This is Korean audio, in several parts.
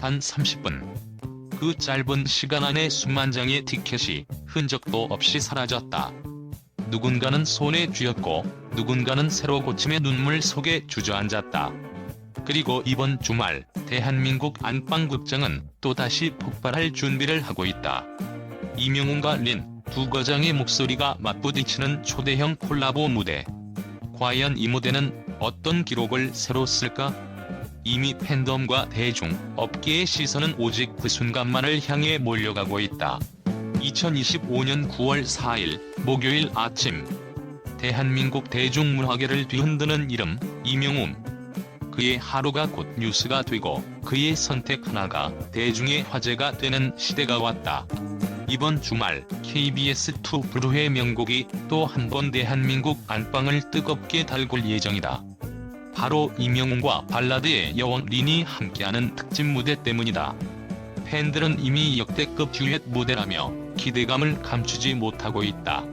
단 30분. 그 짧은 시간 안에 수만 장의 티켓이 흔적도 없이 사라졌다. 누군가는 손에 쥐었고 누군가는 새로 고침의 눈물 속에 주저앉았다. 그리고 이번 주말 대한민국 안방극장은 또다시 폭발할 준비를 하고 있다. 이명훈과 린 두 거장의 목소리가 맞부딪히는 초대형 콜라보 무대. 과연 이 무대는 어떤 기록을 새로 쓸까? 이미 팬덤과 대중, 업계의 시선은 오직 그 순간만을 향해 몰려가고 있다. 2025년 9월 4일 목요일 아침 대한민국 대중문화계를 뒤흔드는 이름 이명웅 그의 하루가 곧 뉴스가 되고 그의 선택 하나가 대중의 화제가 되는 시대가 왔다. 이번 주말 KBS2 브루의 명곡이 또 한 번 대한민국 안방을 뜨겁게 달굴 예정이다. 바로 이명웅과 발라드의 여왕 린이 함께하는 특집 무대 때문이다. 팬들은 이미 역대급 듀엣 무대라며 기대감을 감추지 못하고 있다.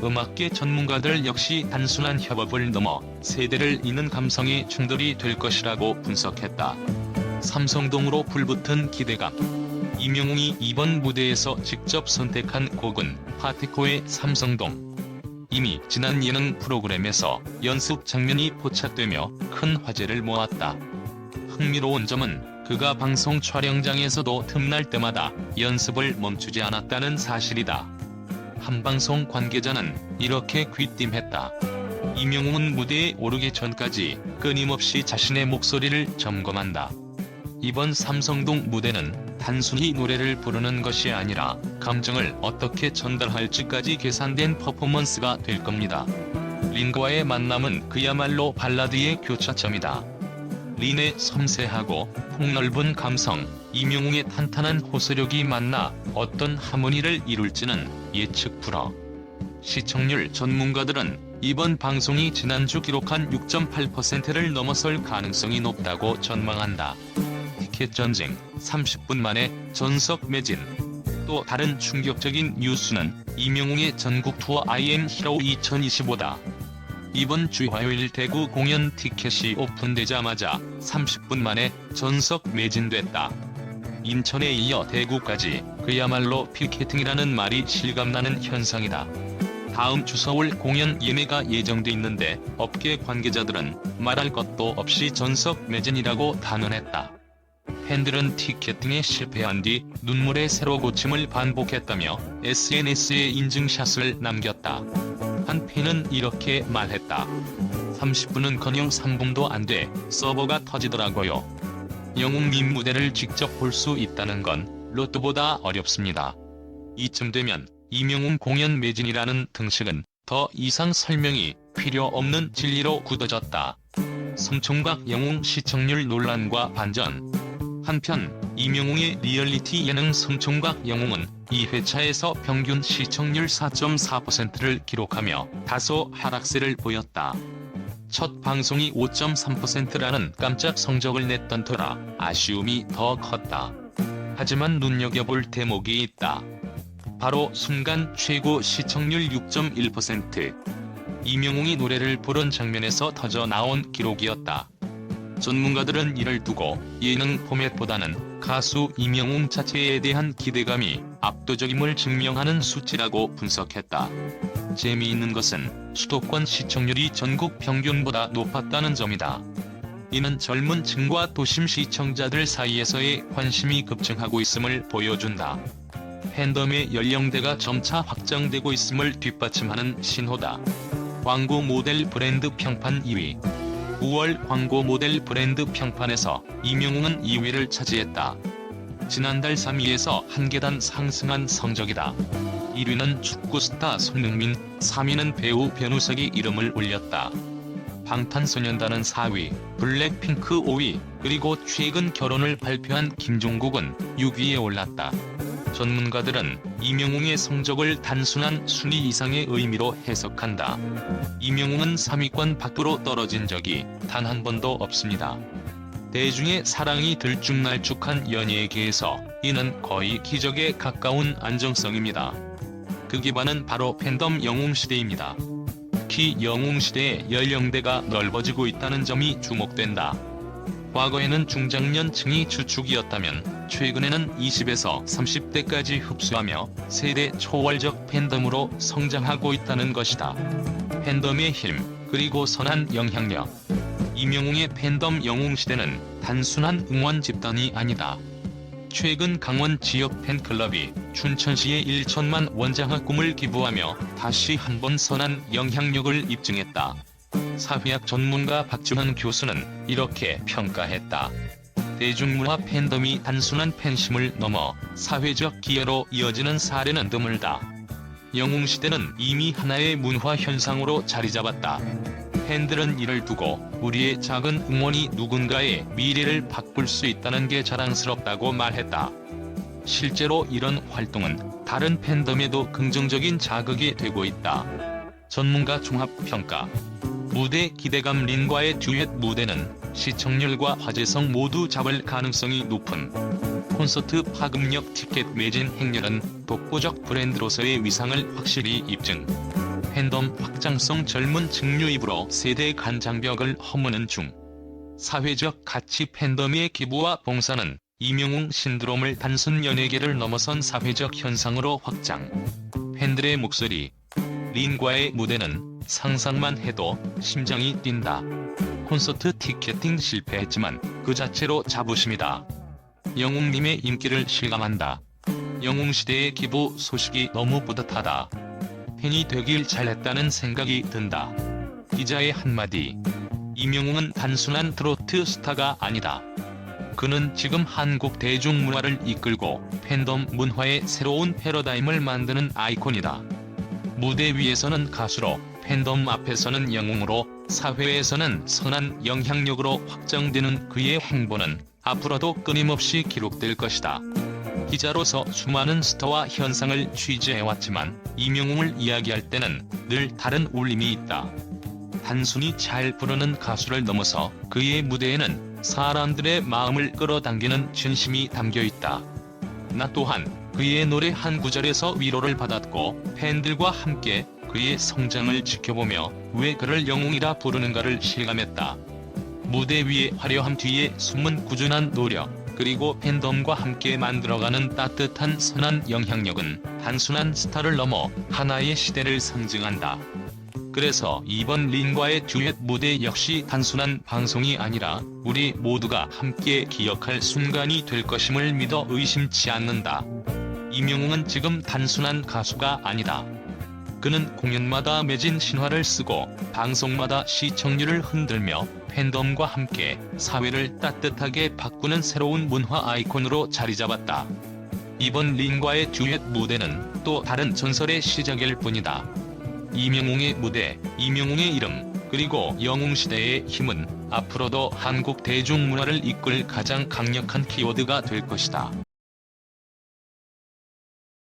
음악계 전문가들 역시 단순한 협업을 넘어 세대를 잇는 감성의 충돌이 될 것이라고 분석했다. 삼성동으로 불붙은 기대감. 이명웅이 이번 무대에서 직접 선택한 곡은 파티코의 삼성동. 이미 지난 예능 프로그램에서 연습 장면이 포착되며 큰 화제를 모았다. 흥미로운 점은 그가 방송 촬영장에서도 틈날 때마다 연습을 멈추지 않았다는 사실이다. 한 방송 관계자는 이렇게 귀띔했다. 이명웅은 무대에 오르기 전까지 끊임없이 자신의 목소리를 점검한다. 이번 삼성동 무대는 단순히 노래를 부르는 것이 아니라 감정을 어떻게 전달할지까지 계산된 퍼포먼스가 될 겁니다. 린과의 만남은 그야말로 발라드의 교차점이다. 린의 섬세하고 폭넓은 감성, 이명웅의 탄탄한 호소력이 만나 어떤 하모니를 이룰지는 예측 불허. 시청률 전문가들은 이번 방송이 지난주 기록한 6.8%를 넘어설 가능성이 높다고 전망한다. 티켓 전쟁 30분 만에 전석 매진. 또 다른 충격적인 뉴스는 이명웅의 전국 투어 IM 히로 2025다. 이번 주 화요일 대구 공연 티켓이 오픈되자마자 30분 만에 전석 매진됐다. 인천에 이어 대구까지 그야말로 피케팅이라는 말이 실감나는 현상이다. 다음 주 서울 공연 예매가 예정돼 있는데 업계 관계자들은 말할 것도 없이 전석 매진이라고 단언했다. 팬들은 티켓팅에 실패한 뒤 눈물의 새로 고침을 반복했다며 SNS에 인증샷을 남겼다. 한 팬은 이렇게 말했다. 30분은커녕 3분도 안 돼 서버가 터지더라고요. 영웅 밈 무대를 직접 볼 수 있다는 건 로또보다 어렵습니다. 이쯤 되면 이명웅 공연 매진이라는 등식은 더 이상 설명이 필요 없는 진리로 굳어졌다. 성총각 영웅 시청률 논란과 반전 한편 이명웅의 리얼리티 예능 성총각 영웅은 2회차에서 평균 시청률 4.4%를 기록하며 다소 하락세를 보였다. 첫 방송이 5.3%라는 깜짝 성적을 냈던 터라 아쉬움이 더 컸다. 하지만 눈여겨볼 대목이 있다. 바로 순간 최고 시청률 6.1%. 이명웅이 노래를 부른 장면에서 터져 나온 기록이었다. 전문가들은 이를 두고 예능 포맷보다는 가수 이명웅 자체에 대한 기대감이 압도적임을 증명하는 수치라고 분석했다. 재미있는 것은 수도권 시청률이 전국 평균보다 높았다는 점이다. 이는 젊은 층과 도심 시청자들 사이에서의 관심이 급증하고 있음을 보여준다. 팬덤의 연령대가 점차 확장되고 있음을 뒷받침하는 신호다. 광고 모델 브랜드 평판 2위 9월 광고 모델 브랜드 평판에서 이명웅은 2위를 차지했다. 지난달 3위에서 한 계단 상승한 성적이다. 1위는 축구 스타 손흥민, 3위는 배우 변우석이 이름을 올렸다. 방탄소년단은 4위, 블랙핑크 5위, 그리고 최근 결혼을 발표한 김종국은 6위에 올랐다. 전문가들은 이명웅의 성적을 단순한 순위 이상의 의미로 해석한다. 이명웅은 3위권 밖으로 떨어진 적이 단 한 번도 없습니다. 대중의 사랑이 들쭉날쭉한 연예계에서 이는 거의 기적에 가까운 안정성입니다. 그 기반은 바로 팬덤 영웅시대입니다. 특히 영웅시대의 연령대가 넓어지고 있다는 점이 주목된다. 과거에는 중장년층이 주축이었다면 최근에는 20에서 30대까지 흡수하며 세대 초월적 팬덤으로 성장하고 있다는 것이다. 팬덤의 힘, 그리고 선한 영향력. 이명웅의 팬덤 영웅 시대는 단순한 응원 집단이 아니다. 최근 강원 지역 팬클럽이 춘천시에 1천만 원장의 꿈을 기부하며 다시 한번 선한 영향력을 입증했다. 사회학 전문가 박주환 교수는 이렇게 평가했다. 대중문화 팬덤이 단순한 팬심을 넘어 사회적 기여로 이어지는 사례는 드물다. 영웅시대는 이미 하나의 문화 현상으로 자리 잡았다. 팬들은 이를 두고 우리의 작은 응원이 누군가의 미래를 바꿀 수 있다는 게 자랑스럽다고 말했다. 실제로 이런 활동은 다른 팬덤에도 긍정적인 자극이 되고 있다. 전문가 종합평가 무대 기대감 린과의 듀엣 무대는 시청률과 화제성 모두 잡을 가능성이 높은 콘서트 파급력 티켓 매진 행렬은 독보적 브랜드로서의 위상을 확실히 입증. 팬덤 확장성 젊은 층 유입으로 세대 간 장벽을 허무는 중. 사회적 가치 팬덤의 기부와 봉사는 이명웅 신드롬을 단순 연예계를 넘어선 사회적 현상으로 확장. 팬들의 목소리. 린과의 무대는 상상만 해도 심장이 뛴다. 콘서트 티켓팅 실패했지만 그 자체로 자부심이다. 영웅님의 인기를 실감한다. 영웅시대의 기부 소식이 너무 뿌듯하다. 팬이 되길 잘했다는 생각이 든다. 기자의 한마디. 이명웅은 단순한 트로트 스타가 아니다. 그는 지금 한국 대중문화를 이끌고 팬덤 문화의 새로운 패러다임을 만드는 아이콘이다. 무대 위에서는 가수로, 팬덤 앞에서는 영웅으로, 사회에서는 선한 영향력으로 확장되는 그의 행보는 앞으로도 끊임없이 기록될 것이다. 기자로서 수많은 스타와 현상을 취재해왔지만 이명웅을 이야기할 때는 늘 다른 울림이 있다. 단순히 잘 부르는 가수를 넘어서 그의 무대에는 사람들의 마음을 끌어당기는 진심이 담겨 있다. 나 또한 그의 노래 한 구절에서 위로를 받았고 팬들과 함께 그의 성장을 지켜보며 왜 그를 영웅이라 부르는가를 실감했다. 무대 위의 화려함 뒤에 숨은 꾸준한 노력, 그리고 팬덤과 함께 만들어가는 따뜻한 선한 영향력은 단순한 스타를 넘어 하나의 시대를 상징한다. 그래서 이번 린과의 듀엣 무대 역시 단순한 방송이 아니라 우리 모두가 함께 기억할 순간이 될 것임을 믿어 의심치 않는다. 이명웅은 지금 단순한 가수가 아니다. 그는 공연마다 매진 신화를 쓰고 방송마다 시청률을 흔들며 팬덤과 함께 사회를 따뜻하게 바꾸는 새로운 문화 아이콘으로 자리 잡았다. 이번 린과의 듀엣 무대는 또 다른 전설의 시작일 뿐이다. 이명웅의 무대, 이명웅의 이름, 그리고 영웅시대의 힘은 앞으로도 한국 대중문화를 이끌 가장 강력한 키워드가 될 것이다.